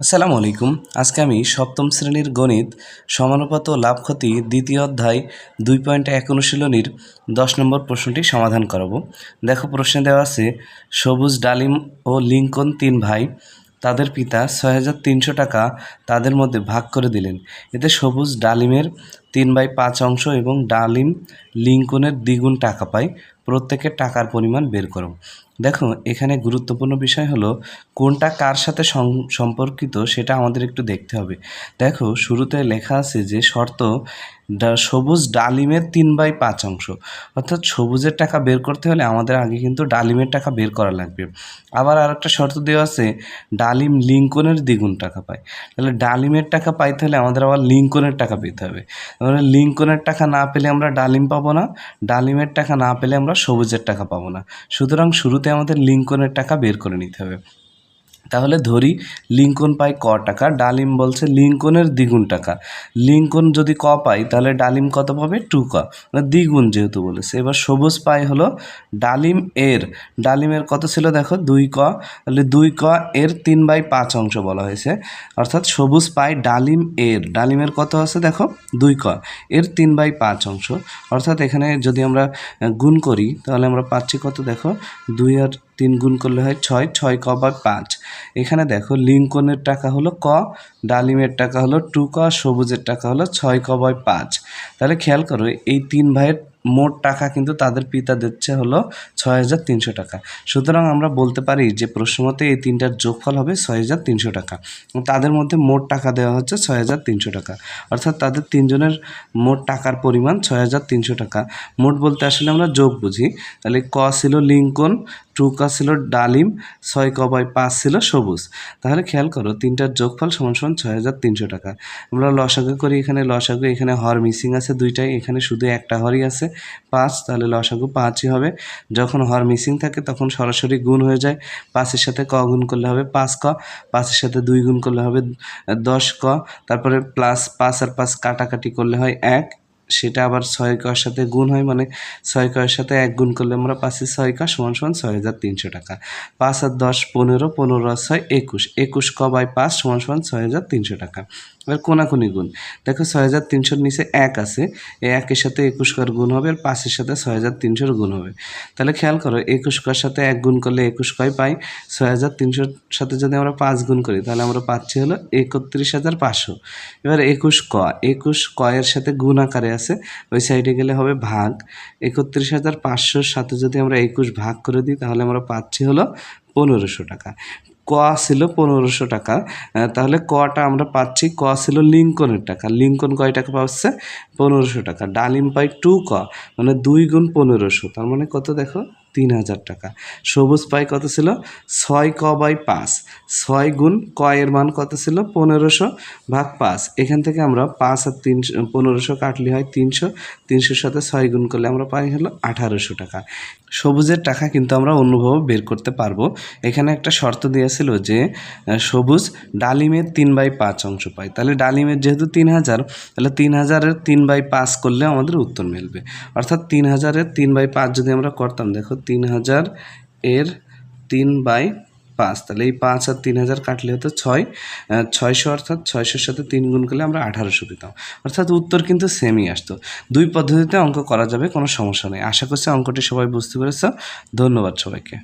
আসসালামু আলাইকুম। আজকে আমি সপ্তম শ্রেণির গণিত, সমানুপাত লাভ ক্ষতি দ্বিতীয় অধ্যায় দুই পয়েন্ট এক অনুশীলনীর দশ নম্বর প্রশ্নটি সমাধান করাবো। দেখো প্রশ্নে দেওয়া আছে, সবুজ ডালিম ও লিঙ্কন তিন ভাই, তাদের পিতা ছয় হাজার তিনশো টাকা তাদের মধ্যে ভাগ করে দিলেন। এতে সবুজ ডালিমের তিন বাই পাঁচ অংশ এবং ডালিম লিঙ্কনের দ্বিগুণ টাকা পায় প্রত্যেকের টাকার পরিমাণ বের করো। দেখো, এখানে গুরুত্বপূর্ণ বিষয় হলো কোনটা কার সাথে সম্পর্কিত সেটা আমাদের একটু দেখতে হবে। দেখো, শুরুতে লেখা আছে যে শর্ত সবুজ ডালিমের তিন বাই পাঁচ অংশ। অর্থাৎ সবুজের টাকা বের করতে হলে আমাদের আগে কিন্তু ডালিমের টাকা বের করা লাগবে। আবার আর একটা শর্ত দেওয়া আছে, ডালিম লিঙ্কনের দ্বিগুণ টাকা পায়। তাহলে ডালিমের টাকা পাইতে হলে আমাদের আবার লিঙ্কনের টাকা পেতে হবে। তাহলে লিঙ্কনের টাকা না পেলে আমরা ডালিম পাবো না, ডালিমের টাকা না পেলে আমরা সবুজের টাকা পাবো না। সুতরাং শুরুতে আমাদের লিঙ্কনের টাকা বের করে নিতে হবে। তাহলে ধরি লিঙ্কন পাই ক টাকা, ডালিম বলছে লিঙ্কনের দ্বিগুণ টাকা। লিঙ্কন যদি ক পাই, তাহলে ডালিম কত পাবে? টু ক। মানে দ্বিগুণ যেহেতু বলেছে। এবার সবুজ পাই হলো ডালিম এর। ডালিমের কত ছিল দেখো? দুই ক। তাহলে দুই ক এর তিন বাই পাঁচ অংশ বলা হয়েছে। অর্থাৎ সবুজ পাই ডালিম এর। ডালিমের কত আছে দেখো? দুই ক। এর তিন বাই পাঁচ অংশ। অর্থাৎ এখানে যদি আমরা গুণ করি, তাহলে আমরা পাচ্ছি কত দেখো? দুই আর তিন গুণ করলে হয় ছয় ছয় ক বাই পাঁচ। এখানে দেখো লিঙ্কনের টাকা হলো ক, ডালিমের টাকা হলো টু ক, সবুজের টাকা হলো ছয় ক বাই পাঁচ। তাহলে খেয়াল করো, এই তিন ভাইয়ের মোট টাকা কিন্তু তাদের পিতা দিচ্ছে হলো ছয় হাজার তিনশো টাকা। সুতরাং আমরা বলতে পারি যে প্রশ্নমতে এই তিনটার যোগফল হবে ছয় হাজার তিনশো টাকা। তাদের মধ্যে মোট টাকা দেওয়া হচ্ছে ছয় হাজার তিনশো টাকা। অর্থাৎ তাদের তিনজনের মোট টাকার পরিমাণ ছয় হাজার তিনশো টাকা। মোট বলতে আসলে আমরা যোগ বুঝি। তাহলে ক ছিল লিঙ্কন টু ক ছিল ডালিম, ছয় ক বাই পাঁচ ছিল সবুজ। তাহলে খেয়াল করো, তিনটার যোগফল সমান সমান ছয় হাজার তিনশো টাকা। আমরা লসাগু করি এখানে, লসাগু এখানে হর মিসিং আছে দুইটাই, এখানে শুধু একটা হরই আছে, পাঁচ, তাহলে লসাগু পাঁচই হবে। যখন হর মিসিং থাকে তখন সরাসরি গুণ হয়ে যায়, পাঁচের সাথে ক গুণ করলে হবে পাঁচ ক, পাঁচের সাথে দুই গুণ করলে হবে দশ ক, তারপরে প্লাস পাঁচ আর পাঁচ কাটাকাটি করলে হয় এক সেটা আবার ছয় কয়ের সাথে গুণ হয় মানে ছয় কয়ের সাথে এক গুণ করলে আমরা পাচ্ছি ছয় কা সমান সমান ছয় হাজার তিনশো টাকা। পাঁচ আর দশ, পনেরো পনেরো আর ছয়, একুশ। একুশ কবাই বাই পাঁচ সমান সমান ছয় হাজার তিনশো টাকা। এবার কোনাকুনি গুণ। দেখো ছয় হাজার তিনশোর নিচে এক আছে একের সাথে একুশ কর গুণ হবে আর পাঁচের সাথে ছয় হাজার তিনশোর গুণ হবে। তাহলে খেয়াল করো, একুশ কর সাথে এক গুণ করলে একুশ কয় পাই? ছয় হাজার তিনশোর সাথে যদি আমরা পাঁচ গুণ করি, তাহলে আমরা পাচ্ছি হলো একত্রিশ হাজার পাঁচশো। এবার একুশ ক, একুশ কয়ের সাথে গুণ আকারে আছে, ওই সাইডে গেলে হবে ভাগ। একত্রিশ হাজার পাঁচশোর সাথে যদি আমরা একুশ ভাগ করে দিই, তাহলে আমরা পাচ্ছি হলো পনেরোশো টাকা। ক ছিল পনেরোশো টাকা। তাহলে কটা আমরা পাচ্ছি? ক ছিল লিঙ্কনের টাকা। লিঙ্কন কয় টাকা পাচ্ছে? পনেরোশো টাকা। ডালিম পাই টু ক মানে দুই গুণ পনেরোশো। তার মানে কত দেখো? তিন হাজার টাকা। সবুজ পাই কত ছিল? ছয় ক বাই পাঁচ। ছয় গুণ ক এর মান কত ছিল? পনেরোশো ভাগ পাঁচ। এখান থেকে আমরা পাঁচ আর তিনশো পনেরোশো কাটলে হয় তিনশো। তিনশোর সাথে ছয় গুণ করলে আমরা পাই হলো আঠারোশো টাকা। সবুজের টাকা কিন্তু আমরা অন্যভাবে বের করতে পারব। এখানে একটা শর্ত দিয়েছিল যে সবুজ ডালিমের তিন বাই পাঁচ অংশ পাই। তাহলে ডালিমের যেহেতু তিন হাজার তাহলে তিন হাজারের তিন বাই পাঁচ করলে আমাদের উত্তর মিলবে। অর্থাৎ তিন হাজারের তিন বাই পাঁচ যদি আমরা করতাম, দেখো তিন হাজার এর তিন বাই পাঁচ। তাহলে এই পাঁচ আর তিন হাজার কাটলে হতো ছয়। ছয়শো অর্থাৎ ছয়শোর সাথে তিন গুণ করলে আমরা আঠারোশো পেতাম। অর্থাৎ উত্তর কিন্তু সেমই আসতো। দুই পদ্ধতিতে অঙ্ক করা যাবে, কোনো সমস্যা নেই। আশা করছি অঙ্কটি সবাই বুঝতে পেরেছ। ধন্যবাদ সবাইকে।